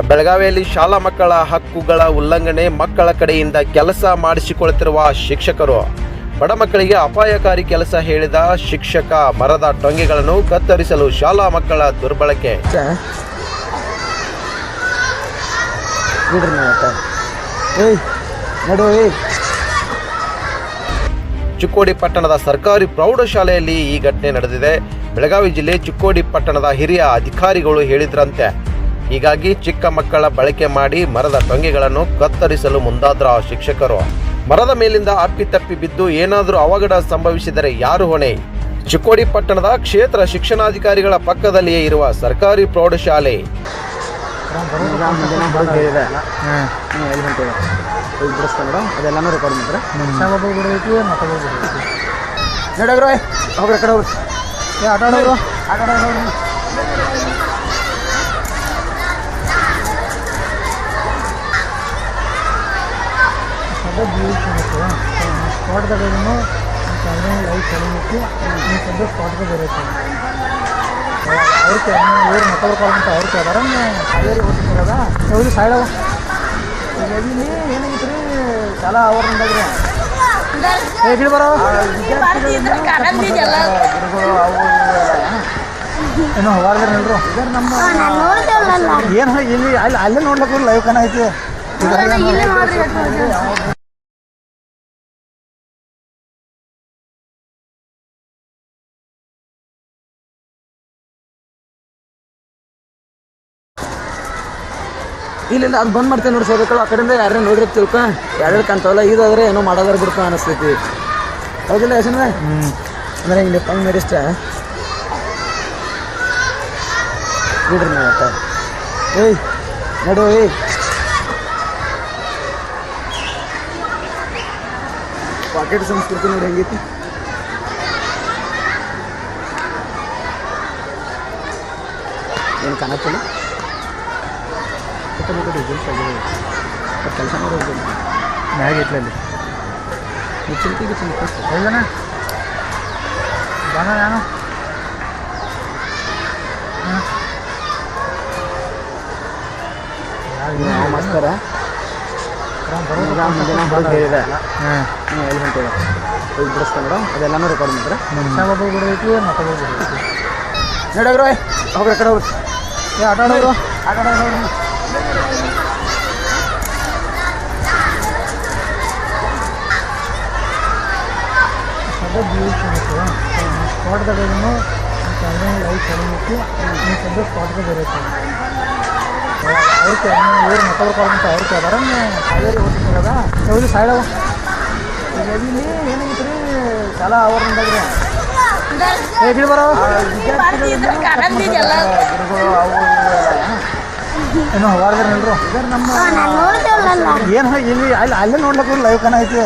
ಬೆಳಗಾವಿಯಲ್ಲಿ ಶಾಲಾ ಮಕ್ಕಳ ಹಕ್ಕುಗಳ ಉಲ್ಲಂಘನೆ ಮಕ್ಕಳ ಕಡೆಯಿಂದ ಕೆಲಸ ಮಾಡಿಸಿಕೊಳ್ತಿರುವ ಶಿಕ್ಷಕರು. ಬಡ ಮಕ್ಕಳಿಗೆ ಅಪಾಯಕಾರಿ ಕೆಲಸ ಹೇಳಿದ ಶಿಕ್ಷಕ ಮರದ ಟೊಂಗೆಗಳನ್ನು ಕತ್ತರಿಸಲು ಶಾಲಾ ಮಕ್ಕಳ ದುರ್ಬಳಕೆ. ಚಿಕ್ಕೋಡಿ ಪಟ್ಟಣದ ಸರ್ಕಾರಿ ಪ್ರೌಢಶಾಲೆಯಲ್ಲಿ ಈ ಘಟನೆ ನಡೆದಿದೆ. ಬೆಳಗಾವಿ ಜಿಲ್ಲೆ ಚಿಕ್ಕೋಡಿ ಪಟ್ಟಣದ ಹಿರಿಯ ಅಧಿಕಾರಿಗಳು ಹೇಳಿದ್ರಂತೆ. ಹೀಗಾಗಿ ಚಿಕ್ಕ ಮಕ್ಕಳ ಬಳಕೆ ಮಾಡಿ ಮರದ ಟೊಂಗೆಗಳನ್ನು ಕತ್ತರಿಸಲು ಮುಂದಾದ್ರ ಆ ಶಿಕ್ಷಕರು. ಮರದ ಮೇಲಿಂದ ಅಪ್ಪಿತಪ್ಪಿ ಬಿದ್ದು ಏನಾದರೂ ಅವಘಡ ಸಂಭವಿಸಿದರೆ ಯಾರು ಹೊಣೆ? ಚಿಕ್ಕೋಡಿ ಪಟ್ಟಣದ ಕ್ಷೇತ್ರ ಶಿಕ್ಷಣಾಧಿಕಾರಿಗಳ ಪಕ್ಕದಲ್ಲಿಯೇ ಇರುವ ಸರ್ಕಾರಿ ಪ್ರೌಢಶಾಲೆ ಮುಂದಿನ ಬಂದು ಹೇಳಿದೆ ಹಾಂ ಎಲ್ಲಿ ಹೊಂಟಿದೆ ಹೋಗಿ ಬಿಡಿಸ್ತಾ ಮೇಡಮ್ ಅದೆಲ್ಲನೂ ರೆಕಾರ್ಡ್ ಮಾಡ್ತಾರೆ ಒಬ್ಬ ಬಿಡಬೇಕು ಮತ್ತೊಬ್ಬ ಬಿಡಬೇಕು ನಡಗ್ರು ಹೋಗ್ರಿ ಕಡೆ ಹೋಗ್ರಿ ಏ ಆಟ ಆಡೋರು ಆ ಕಡೆ ಹೋಗ್ರಿ ಸದ್ಯ ಬೀಳ್ಬೇಕು ಸ್ಪಾಟ್ದಾಗೂ ಕ್ಯಾಮ್ರಾ ಲೈಟ್ ಈ ಸದ್ಯ ಸ್ಪಾಟ್ಗೆ ಬರುತ್ತೆ ಅವ್ರ ಕ್ಯಾಮ್ರಾ ಇವ್ರು ಕಾಲಂತ ಅಂತ ಅವ್ರ ಕ್ಯಾಮರ ಹಾವೇರಿ ಹೋಗ್ತಿರೋದ ಈಗ ಇಲ್ಲಿ ಏನಾಗಿತ್ತು ರೀ ಶಾಲಾ ಆವರಣದಾಗ್ರಿ. ಬರೋ. ಅವು ಏನೋ ಹೋಗಾರ್ದ್ರ ನಮ್ಮ ಏನು ಇಲ್ಲಿ ಅಲ್ಲಿ ಅಲ್ಲೇ ನೋಡ್ಲಿಕ್ಕೆ ಲೈವ್ ಕನ ಐತಿ. ಇಲ್ಲ ಇಲ್ಲ ಅದು ಬಂದ್ ಮಾಡ್ತೇವೆ ನೋಡಿ ಸೋದಕ್ಕಳು ಆ ಕಡೆಯಿಂದ ಯಾರೇ ನೋಡ್ರಿ ತಿಳ್ಕೊ. ಯಾರ್ಯಾರು ಕಾಣ್ತಾವಲ್ಲ ಇದಾದ್ರೆ ಏನೋ ಮಾಡೋದಾರ ಬಿಡ್ಪ ಅನಿಸ್ತೈತಿ ಹೌದಿಲ್ಲ ಯಶಂದ್ರ ಅಂದ್ರೆ ಹಿಂಗೆ ತಂಗ್ ಇಷ್ಟ ಬಿಡ್ರಿ ನಾವು ಏಯ್ ನಡು ಏಯ್. ಪಾಕೆಟ್ ಸಂಸ್ಕೃತಿ ನೋಡಿ ಹೆಂಗೈತಿ. ಏನು ಕಾಣತ್ತಿಲ್ಲ? ಕೆಲಸ ಮಾಡೋದು ಮ್ಯಾಗ ಇಟ್ಲಲ್ಲಿ ಚಿಂತೆಗೆ ಚಿಂತೆ ಹೌದಣ್ಣ ಬಂದ ನಾನು. ಮಾಡ್ತಾರೆ ಮಾಸ್ತರ ಹೇಳಿದೆ. ಹಾಂ. ನೀವು ಎಲ್ಲಿ ಹೊಂಟಿದೆ ಹೋಗಿ ಬಿಡಿಸ್ತಾ ಮೇಡಮ್ ಅದೆಲ್ಲನೂ ರೆಕಾರ್ಡ್ ಮಾಡ್ತಾರೆ ಒಬ್ಬ ಬಿಡಬೇಕು ಮತ್ತೊಬ್ಬ ಬಿಡಬೇಕು? ನಡಗ್ರು ಹೋಗ್ರಿ ಕಡೆ ಹೋಗ್ರಿ. ಆಟ ಆಡೋರು ಆ ಕಡೆ ಸದ್ಯ ಬೀಳ್ಬೇಕು ಸ್ಪಾಟ್ದಾಗ ಇದನ್ನು ಕ್ಯಾಮ್ರಾ ಲೈಟ್ ಕಡಿಮೆಕ್ಕೆ ನೀವು ಸದ್ಯ ಸ್ಪಾಟ್ಗೆ ಬರುತ್ತೆ ಅವ್ರ ಕ್ಯಾಮ್ರಾ ಇವ್ರು ಮತ್ತೊಬ್ರು ಕಾಲ್ ಅಂತ ಅವ್ರ ಕ್ಯಾಮರ ಸೈಡ್ ಅವ ಈಗ ಇಲ್ಲಿ ಏನಾಗಿತ್ತು ರೀ? ಅವ್ರ ಬರೋ ಅವು ಏನೋ ನಮ್ಮ ಏನು ಇಲ್ಲಿ ಅಲ್ಲಿ ಅಲ್ಲೇ ನೋಡ್ಲಿಕ್ಕೆ ಲೈವ್ ಕನ ಐತಿ.